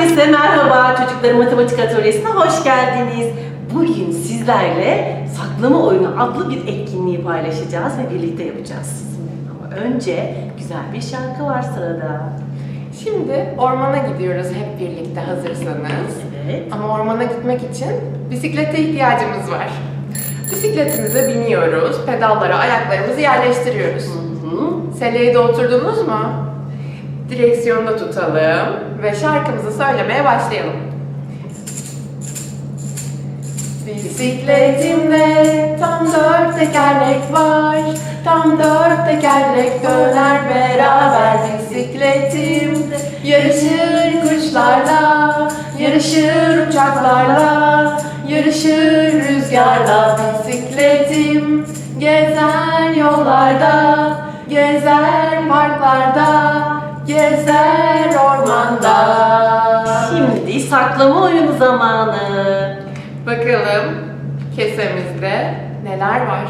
Herkese merhaba çocukların matematik atölyesine hoş geldiniz. Bugün sizlerle saklama oyunu adlı bir etkinliği paylaşacağız ve birlikte yapacağız. Ama önce güzel bir şarkı var sırada. Şimdi ormana gidiyoruz hep birlikte hazırsanız. Evet. Ama ormana gitmek için bisiklete ihtiyacımız var. Bisikletimize biniyoruz, pedallara ayaklarımızı yerleştiriyoruz. Hı-hı. Seleye de oturdunuz mu? Direksiyonda tutalım ve şarkımızı söylemeye başlayalım. Bisikletimde tam dört tekerlek var Tam dört tekerlek döner beraber bisikletimde Yarışır kuşlarla, yarışır uçaklarla Yarışır rüzgarla bisikletim Gezer yollarda, gezer parklarda Gezer ormanda Şimdi saklama oyunu zamanı. Bakalım kesemizde neler var?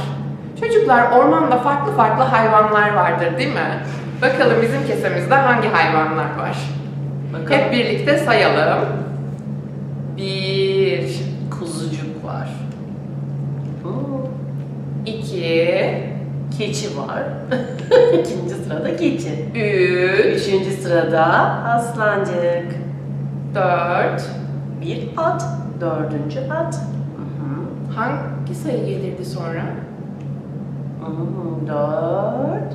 Çocuklar ormanda farklı farklı hayvanlar vardır değil mi? Bakalım bizim kesemizde hangi hayvanlar var? Bakalım. Hep birlikte sayalım. Bir, Kuzucuk var. İki, Keçi var. İkinci sırada keçi. üç, Üçüncü sırada aslancık. dört. Bir at. Dördüncü at. Hangi sayı gelirdi sonra? Hmm, dört.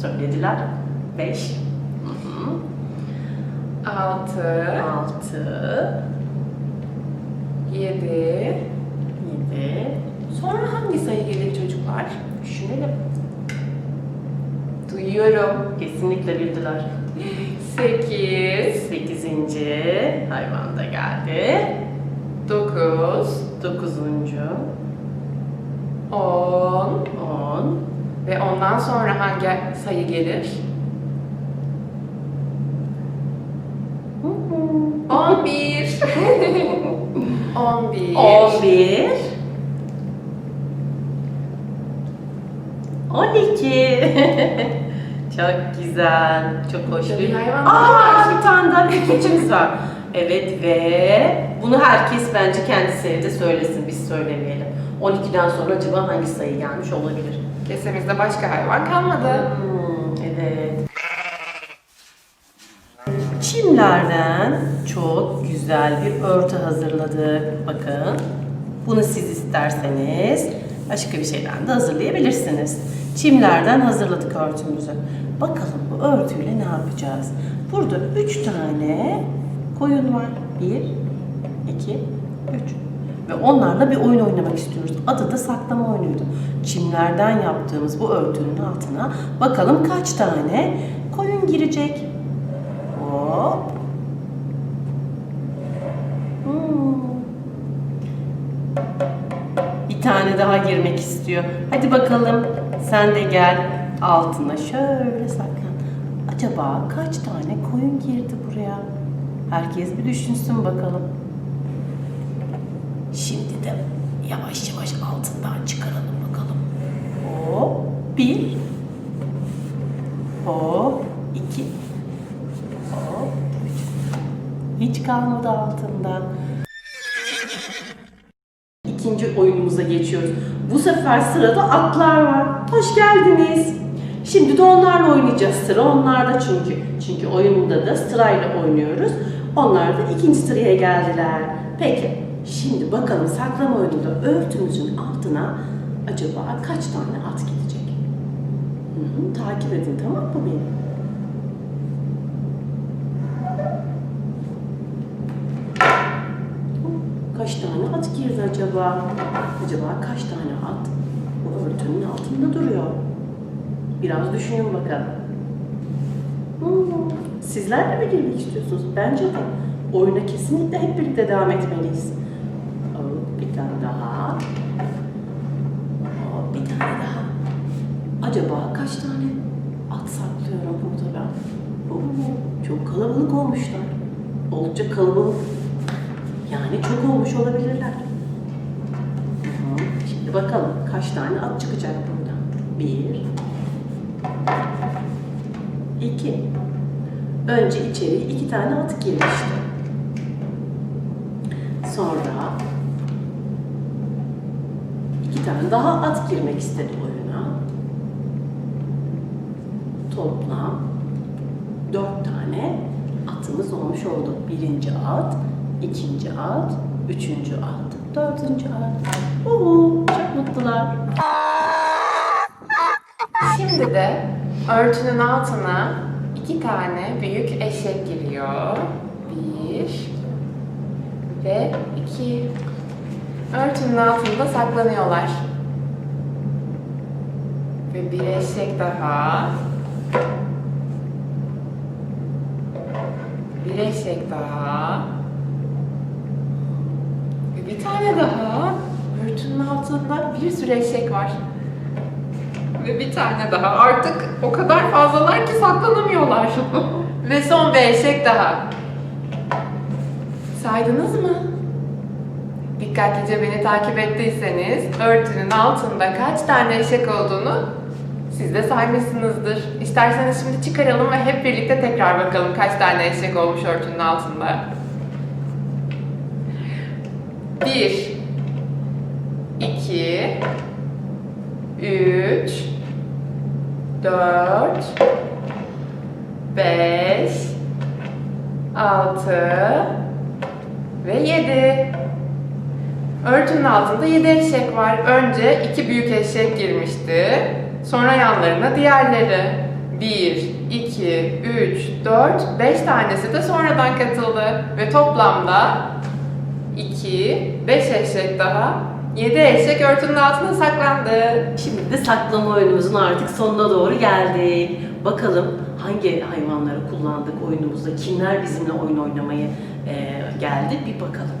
Söylediler. Beş. Altı, Altı. yedi. Yedi. Sonra hangi sayı gelir çocuklar? Düşünelim. Duyuyorum. Kesinlikle bildiler. Sekiz, Sekizinci hayvan da geldi. dokuz, Dokuzuncu. on On. ve ondan sonra hangi sayı gelir? On bir. On bir. On bir. On iki. Çok güzel. Çok hoş bir Aa, bir tane daha keçimiz var. Evet ve bunu herkes bence kendisi evde söylesin. Biz söylemeyelim. 12'den sonra acaba hangi sayı gelmiş olabilir? Kesemizde başka hayvan kalmadı. Hmm, evet. Çimlerden çok güzel bir örtü hazırladık. Bakın. Bunu siz isterseniz başka bir şeyden de hazırlayabilirsiniz. Çimlerden hazırladık örtümüzü. Bakalım bu örtüyle ne yapacağız? Burada üç tane koyun var. Bir, iki, üç. Ve onlarla bir oyun oynamak istiyoruz. Adı da saklama oyunuydu. Çimlerden yaptığımız bu örtünün altına bakalım kaç tane koyun girecek. Hop. Tane daha girmek istiyor. Hadi bakalım sen de gel altına şöyle saklan. Acaba kaç tane koyun girdi buraya? Herkes bir düşünsün bakalım. Şimdi de yavaş yavaş altından çıkaralım bakalım. Hop bir. Hop iki. Hop üç. Hiç kalmadı altında. Oyunumuza geçiyoruz. Bu sefer sırada atlar var. Hoş geldiniz. Şimdi de onlarla oynayacağız. Sıra onlarda çünkü. Çünkü oyunda da sırayla oynuyoruz. Onlar da ikinci sıraya geldiler. Peki, şimdi bakalım saklama oyununda örtümüzün altına acaba kaç tane at gidecek? Hı hı, takip edin tamam mı beni? 200 acaba? Acaba kaç tane at bu örtünün altında duruyor? Biraz düşünün bakalım. Hmm, sizler de mi girmek istiyorsunuz? Bence de. Oyuna kesinlikle hep birlikte devam etmeliyiz. Bir tane daha. Bir tane daha. Acaba kaç tane at saklıyorum burada ben? Oo, çok kalabalık olmuşlar. Oldukça kalabalık. Yani çok olmuş olabilir. Bakalım kaç tane at çıkacak buradan. Bir, iki, Önce içeri iki tane at girmişti. Sonra iki tane daha at girmek istedi oyuna. Toplam dört tane atımız olmuş oldu. Birinci at, ikinci at, üçüncü at, dördüncü at. Uhu, çok mutlular. Şimdi de örtünün altına iki tane büyük eşek giriyor. Bir ve iki. Örtünün altında saklanıyorlar. Ve bir eşek daha. Bir eşek daha. Tane daha. Örtünün altında bir sürü eşek var. Ve bir tane daha. Artık o kadar fazlalar ki saklanamıyorlar. Ve son bir eşek daha. Saydınız mı? Dikkatlice beni takip ettiyseniz örtünün altında kaç tane eşek olduğunu siz de saymışsınızdır. İsterseniz şimdi çıkaralım ve hep birlikte tekrar bakalım kaç tane eşek olmuş örtünün altında. Bir, iki, üç, dört, beş, altı ve yedi. Örtünün altında yedi eşek var. Önce iki büyük eşek girmişti. Sonra yanlarına diğerleri. Bir, iki, üç, dört, beş tanesi de sonradan katıldı. Ve toplamda iki, beş eşek daha, yedi eşek örtünün altına saklandı. Şimdi de saklama oyunumuzun artık sonuna doğru geldik. Bakalım hangi hayvanları kullandık oyunumuzda, kimler bizimle oyun oynamaya e, geldi bir bakalım.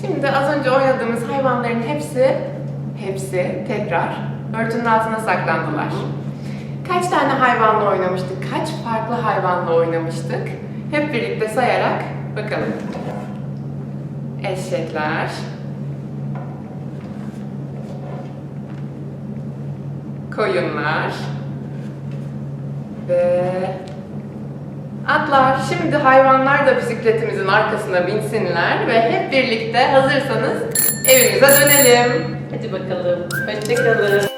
Şimdi az önce oynadığımız hayvanların hepsi, hepsi tekrar örtünün altına saklandılar. Kaç tane hayvanla oynamıştık? Kaç farklı hayvanla oynamıştık? Hep birlikte sayarak bakalım. Eşekler. Koyunlar. Ve atlar. Şimdi hayvanlar da bisikletimizin arkasına binsinler ve hep birlikte hazırsanız evimize dönelim. Hadi bakalım. Hoşçakalın.